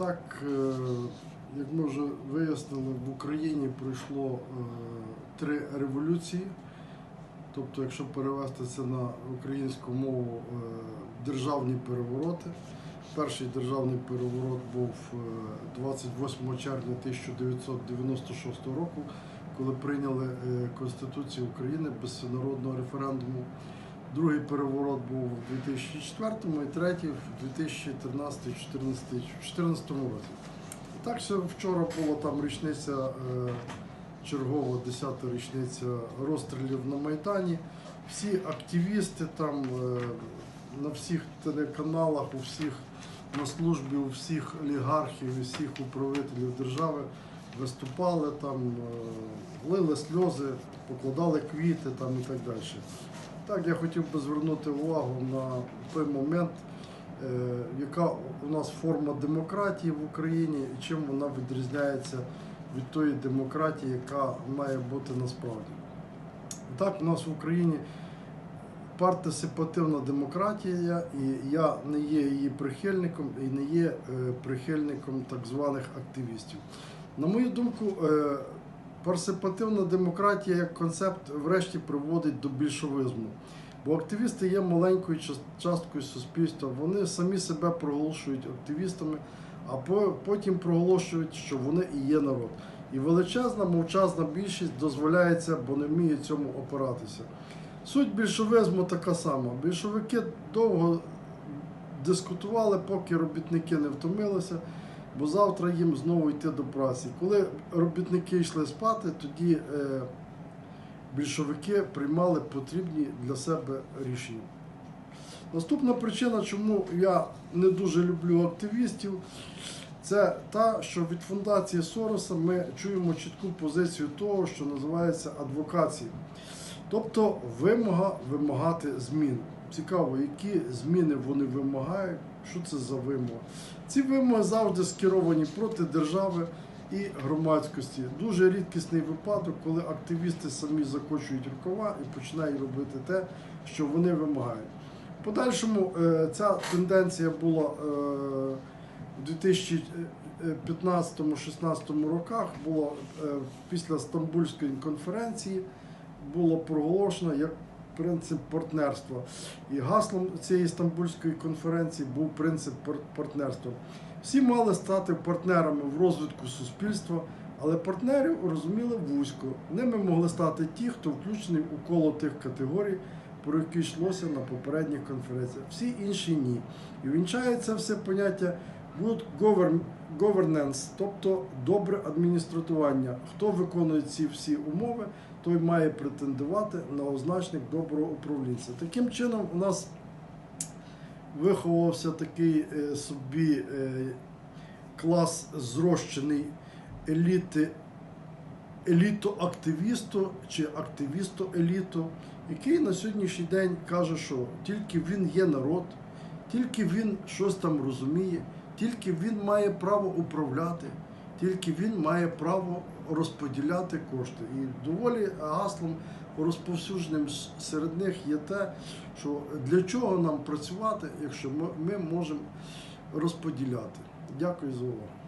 Так, е, як ми вже вияснили, в Україні пройшло е, три революції. Тобто, якщо перевести це на українську мову, е, державні перевороти. Перший державний переворот був е, 28 червня 1996 року, коли прийняли Конституцію України без всенародного референдуму. Другий переворот був у 2004 і третій в 2013-2014 році. Так що вчора була там річниця, е, чергова 10-та річниця розстрілів на Майдані. Всі активісти там е, на всіх телеканалах, у всіх на службі, у всіх олігархів, у всіх управителів держави виступали там, е, лили сльози, покладали квіти там і так далі. Так, я хотів би звернути увагу на той момент, е, яка у нас форма демократії в Україні і чим вона відрізняється від тої демократії, яка має бути насправді. Так, у нас в Україні партисипативна демократія, і я не є її прихильником і не є е, прихильником так званих активістів. На мою думку, партисипативна демократія як концепт врешті приводить до більшовизму. Бо активісти є маленькою часткою суспільства, вони самі себе проголошують активістами, а по- потім проголошують, що вони і є народ. І величезна мовчазна більшість дозволяється, бо не вміє цьому опиратися. Суть більшовизму така сама. Більшовики довго дискутували, поки робітники не втомилися, бо завтра їм знову йти до праці. Коли робітники йшли спати, тоді е, більшовики приймали потрібні для себе рішення. Наступна причина, чому я не дуже люблю активістів, це та, що від фундації Сороса ми чуємо чітку позицію того, що називається адвокація. Тобто вимога вимагати змін. Цікаво, які зміни вони вимагають, що це за вимога. Ці вимоги завжди скеровані проти держави і громадськості. Дуже рідкісний випадок, коли активісти самі закочують рукава і починають робити те, що вони вимагають. Подальшому е, ця тенденція була е, у 2015-16 роках, було е, після Стамбульської конференції було проголошено як принцип партнерства. І гаслом цієї Стамбульської конференції був принцип партнерства. Всі мали стати партнерами в розвитку суспільства, але партнерів розуміли вузько. Ними могли стати ті, хто включений у коло тих категорій, про які йшлося на попередніх конференціях. Всі інші ні. І вінчається все поняття good govern- governance, тобто добре адміністрування. Хто виконує ці всі умови, той має претендувати на означник доброго управлінця. Таким чином, у нас виховався такий е, собі е, клас зрощений еліти, еліто-активісту чи активісто-еліту, який на сьогоднішній день каже, що тільки він є народ, тільки він щось там розуміє, тільки він має право управляти, тільки він має право розподіляти кошти. І доволі гаслом розповсюдженим серед них є те, що для чого нам працювати, якщо ми, ми можемо розподіляти. Дякую за увагу.